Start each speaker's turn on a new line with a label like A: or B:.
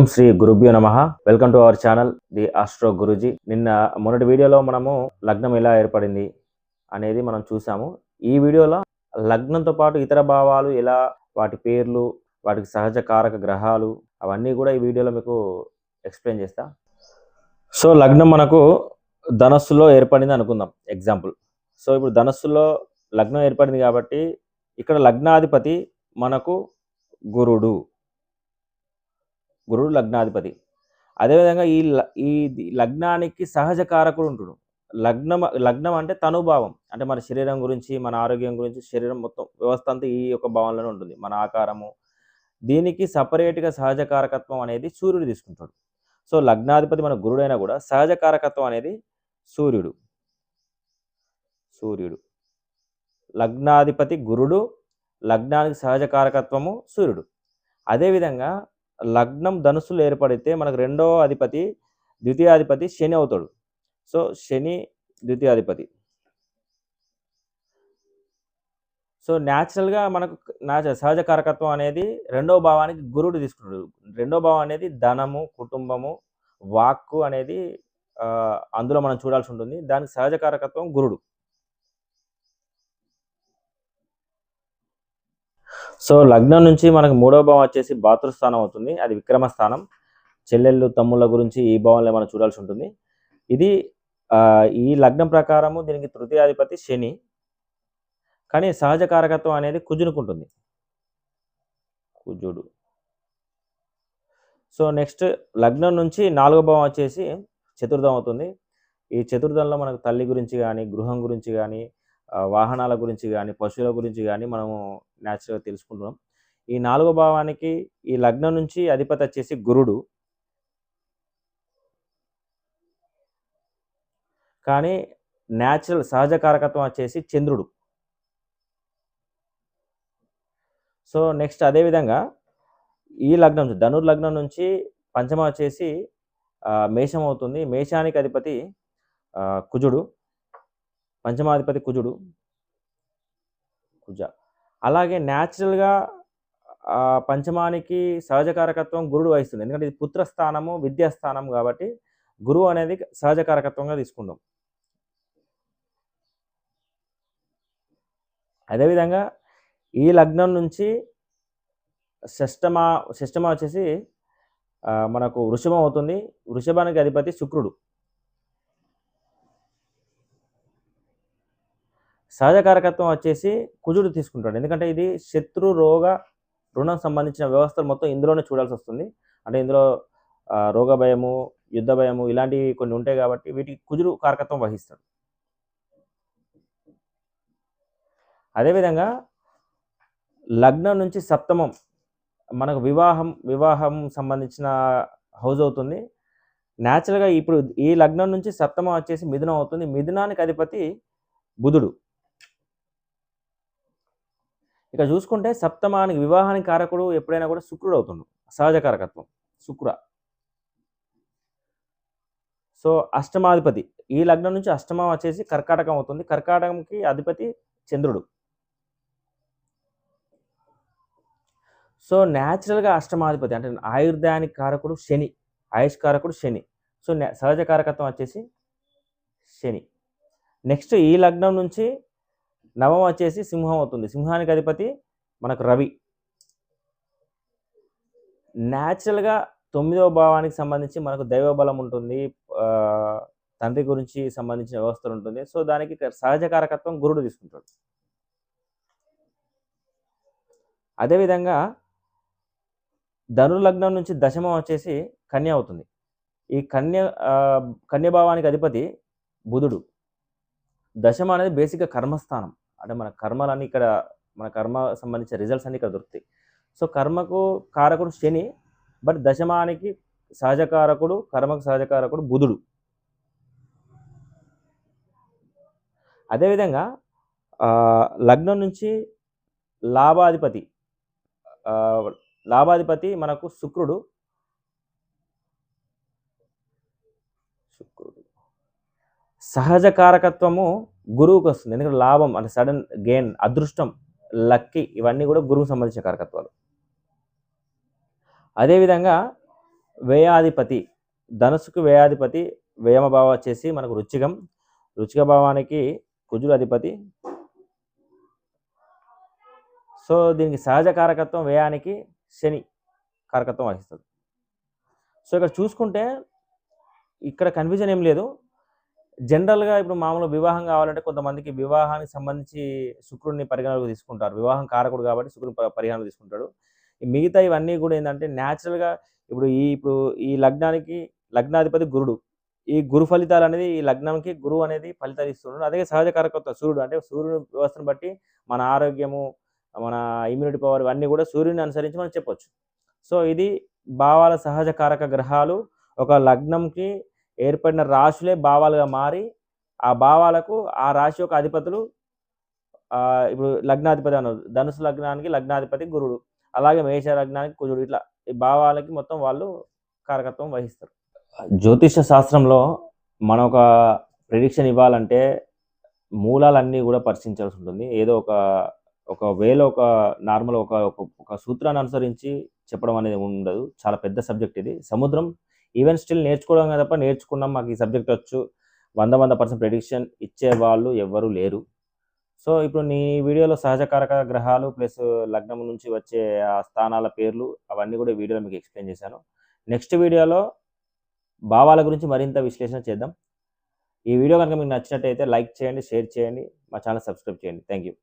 A: ఓం శ్రీ గురుభ్యో నమ. Welcome to our channel the astro Guruji. నిన్న మొన్నటి వీడియోలో మనము లగ్నం ఎలా ఏర్పడింది అనేది మనం చూసాము. ఈ వీడియోలో లగ్నంతో పాటు ఇతర భావాలు ఎలా వాటి పేర్లు వాటికి సహజ కారక గ్రహాలు అవన్నీ కూడా ఈ వీడియోలో మీకు ఎక్స్ప్లెయిన్ చేస్తా. సో లగ్నం మనకు ధనస్సులో ఏర్పడింది అనుకుందాం ఎగ్జాంపుల్. సో ఇప్పుడు ధనస్సులో లగ్నం ఏర్పడింది కాబట్టి ఇక్కడ లగ్నాధిపతి మనకు గురుడు. గురుడు లగ్నాధిపతి. అదేవిధంగా ఈ ల- ఈ లగ్నానికి సహజ కారకుడు ఉంటాడు. లగ్నం లగ్నం అంటే తనుభావం. అంటే మన శరీరం గురించి మన ఆరోగ్యం గురించి శరీరం మొత్తం వ్యవస్థ అంతా ఈ యొక్క భావంలోనే ఉంటుంది. మన ఆకారము. దీనికి సపరేట్గా సహజ కారకత్వం అనేది సూర్యుడు తీసుకుంటాడు. సో లగ్నాధిపతి మన గురుడైనా కూడా సహజ కారకత్వం అనేది సూర్యుడు. సూర్యుడు. లగ్నాధిపతి గురుడు లగ్నానికి సహజ కారకత్వము సూర్యుడు. అదేవిధంగా లగ్నం ధనుసులు ఏర్పడితే మనకు రెండవ అధిపతి ద్వితీయాధిపతి శని అవుతాడు. సో శని ద్వితీయాధిపతి. సో న్యాచురల్గా మనకు నాచ సహజ కారకత్వం అనేది రెండవ భావానికి గురుడు తీసుకుంటాడు. రెండవ భావం అనేది ధనము కుటుంబము వాక్కు అనేది అందులో మనం చూడాల్సి ఉంటుంది. దానికి సహజ కారకత్వం గురుడు. సో లగ్నం నుంచి మనకు మూడవ భావం వచ్చేసి భాతృస్థానం అవుతుంది. అది విక్రమ స్థానం. చెల్లెళ్ళు తమ్ముళ్ళ గురించి ఈ భావంలో మనం చూడాల్సి ఉంటుంది. ఇది ఈ లగ్నం ప్రకారము దీనికి తృతీయాధిపతి శని. కానీ సహజ కారకత్వం అనేది కుజునుకుంటుంది కుజుడు. సో నెక్స్ట్ లగ్నం నుంచి నాలుగో భావం వచ్చేసి చతుర్థం అవుతుంది. ఈ చతుర్థంలో మనకు తల్లి గురించి కానీ గృహం గురించి కానీ వాహనాల గురించి కానీ పశువుల గురించి కానీ మనము న్యాచురల్గా తెలుసుకుంటున్నాం. ఈ నాలుగో భావానికి ఈ లగ్నం నుంచి అధిపతి వచ్చేసి గురుడు. కానీ న్యాచురల్ సహజ కారకత్వం వచ్చేసి చంద్రుడు. సో నెక్స్ట్ అదేవిధంగా ఈ లగ్నం ధనుర్ లగ్నం నుంచి పంచమ వచ్చేసి మేషం అవుతుంది. మేషానికి అధిపతి కుజుడు. పంచమాధిపతి కుజుడు. కుజ. అలాగే న్యాచురల్గా పంచమానికి సహజ కారకత్వం గురుడు వహిస్తుంది ఎందుకంటే ఇది పుత్రస్థానము విద్యాస్థానం కాబట్టి గురువు అనేది సహజ కారకత్వంగా తీసుకుందాం అదేవిధంగా ఈ లగ్నం నుంచి షష్టమా షష్టమ వచ్చేసి మనకు వృషభం అవుతుంది. వృషభానికి అధిపతి శుక్రుడు. సహజ కారకత్వం వచ్చేసి కుజుడు తీసుకుంటాడు. ఎందుకంటే ఇది శత్రు రోగ రుణం సంబంధించిన వ్యవస్థలు మొత్తం ఇందులోనే చూడాల్సి వస్తుంది. అంటే ఇందులో రోగ భయము యుద్ధ భయము ఇలాంటివి కొన్ని ఉంటాయి కాబట్టి వీటికి కుజుడు కారకత్వం వహిస్తాడు. అదేవిధంగా లగ్నం నుంచి సప్తమం మనకు వివాహం వివాహం సంబంధించిన హౌస్ అవుతుంది. న్యాచురల్గా ఇప్పుడు ఈ లగ్నం నుంచి సప్తమం వచ్చేసి మిథునం అవుతుంది. మిథునానికి అధిపతి బుధుడు. ఇక చూసుకుంటే సప్తమానికి వివాహానికి కారకుడు ఎప్పుడైనా కూడా శుక్రుడు అవుతుండు. సహజ కారకత్వం శుక్ర. సో అష్టమాధిపతి. ఈ లగ్నం నుంచి అష్టమం వచ్చేసి కర్కాటకం అవుతుంది. కర్కాటకంకి అధిపతి చంద్రుడు. సో న్యాచురల్గా అష్టమాధిపతి అంటే ఆయుర్దానికి కారకుడు శని ఆయుష్ కారకుడు శని. సో సహజ కారకత్వం వచ్చేసి శని. నెక్స్ట్ ఈ లగ్నం నుంచి నవం వచ్చేసి సింహం అవుతుంది. సింహానికి అధిపతి మనకు రవి. న్యాచురల్గా తొమ్మిదవ భావానికి సంబంధించి మనకు దైవ బలం ఉంటుంది తండ్రి గురించి సంబంధించిన వ్యవస్థలు ఉంటుంది. సో దానికి సహజ కారకత్వం గురుడు తీసుకుంటాడు. అదేవిధంగా ధనుర్లగ్నం నుంచి దశమం వచ్చేసి కన్య అవుతుంది. ఈ కన్య కన్యభావానికి కన్య భావానికి అధిపతి బుధుడు. దశమ అనేది బేసిక్గా కర్మస్థానం. అంటే మన కర్మలన్నీ ఇక్కడ మన కర్మ సంబంధించిన రిజల్ట్స్ అన్ని ఇక్కడ దొరుకుతాయి. సో కర్మకు కారకుడు శని బట్ దశమానికి సహజకారకుడు కర్మకు సహజకారకుడు బుధుడు. అదేవిధంగా లగ్నం నుంచి లాభాధిపతి లాభాధిపతి మనకు శుక్రుడు. శుక్రుడు. సహజ కారకత్వము గురువుకి వస్తుంది. ఎందుకంటే లాభం అంటే సడన్ గెయిన్ అదృష్టం లక్కీ ఇవన్నీ కూడా గురువుకు సంబంధించిన కారకత్వాలు. అదేవిధంగా వ్యయాధిపతి ధనుసుకు వ్యయాధిపతి వ్యయమభావ చేసి వచ్చేసి మనకు రుచికం. రుచిక భావానికి కుజుడు అధిపతి. సో దీనికి సహజ కారకత్వం వ్యయానికి శని కారకత్వం వహిస్తుంది. సో ఇక్కడ చూసుకుంటే ఇక్కడ కన్ఫ్యూజన్ ఏం లేదు. జనరల్గా ఇప్పుడు మామూలు వివాహం కావాలంటే కొంతమందికి వివాహానికి సంబంధించి శుక్రుడిని పరిగణలోకి తీసుకుంటారు. వివాహం కారకుడు కాబట్టి శుక్రుని ప- పరిగణలోకి తీసుకుంటాడు. మిగతా ఇవన్నీ కూడా ఏంటంటే న్యాచురల్గా ఇప్పుడు ఈ ఇప్పుడు ఈ లగ్నానికి లగ్నాధిపతి గురుడు. ఈ గురు ఫలితాలు అనేది ఈ లగ్నంకి గురువు అనేది ఫలితాలు ఇస్తున్నాడు అదే సహజ కారకత్వం సూర్యుడు. అంటే సూర్యుడు వ్యవస్థను బట్టి మన ఆరోగ్యము మన ఇమ్యూనిటీ పవర్ ఇవన్నీ కూడా సూర్యుని అనుసరించి మనం చెప్పొచ్చు. సో ఇది భావాల సహజ కారక గ్రహాలు ఒక లగ్నంకి ఏర్పడిన రాశులే భావాలుగా మారి ఆ భావాలకు ఆ రాశి యొక్క అధిపతులు ఇప్పుడు లగ్నాధిపతి అన్నారు. ధనుసు లగ్నానికి లగ్నాధిపతి గురుడు. అలాగే మేష లగ్నానికి కుజుడు. ఇట్లా ఈ భావాలకి మొత్తం వాళ్ళు కారకత్వం వహిస్తారు. జ్యోతిష శాస్త్రంలో మనం ఒక ప్రిడిక్షన్ ఇవ్వాలంటే మూలాలన్నీ కూడా పరిశీలించాల్సి ఉంటుంది. ఏదో ఒక ఒక వేలో ఒక నార్మల్ ఒక ఒక- ఒక సూత్రాన్ని అనుసరించి చెప్పడం అనేది ఉండదు. చాలా పెద్ద సబ్జెక్ట్ ఇది. సముద్రం ఈవెన్ స్టిల్ నేర్చుకోవడం తప్ప నేర్చుకున్నాం మాకు ఈ సబ్జెక్ట్ వచ్చు. వంద వంద పర్సెంట్ ప్రెడిక్షన్ ఇచ్చే వాళ్ళు ఎవ్వరూ లేరు. సో ఇప్పుడు నీ వీడియోలో సహజకారక గ్రహాలు ప్లస్ లగ్నం నుంచి వచ్చే ఆ స్థానాల పేర్లు అవన్నీ కూడా వీడియోలో మీకు ఎక్స్ప్లెయిన్ చేశాను. నెక్స్ట్ వీడియోలో భావాల గురించి మరింత విశ్లేషణ చేద్దాం. ఈ వీడియో కనుక మీకు నచ్చినట్టయితే లైక్ చేయండి షేర్ చేయండి మా ఛానల్ సబ్స్క్రైబ్ చేయండి. Thank you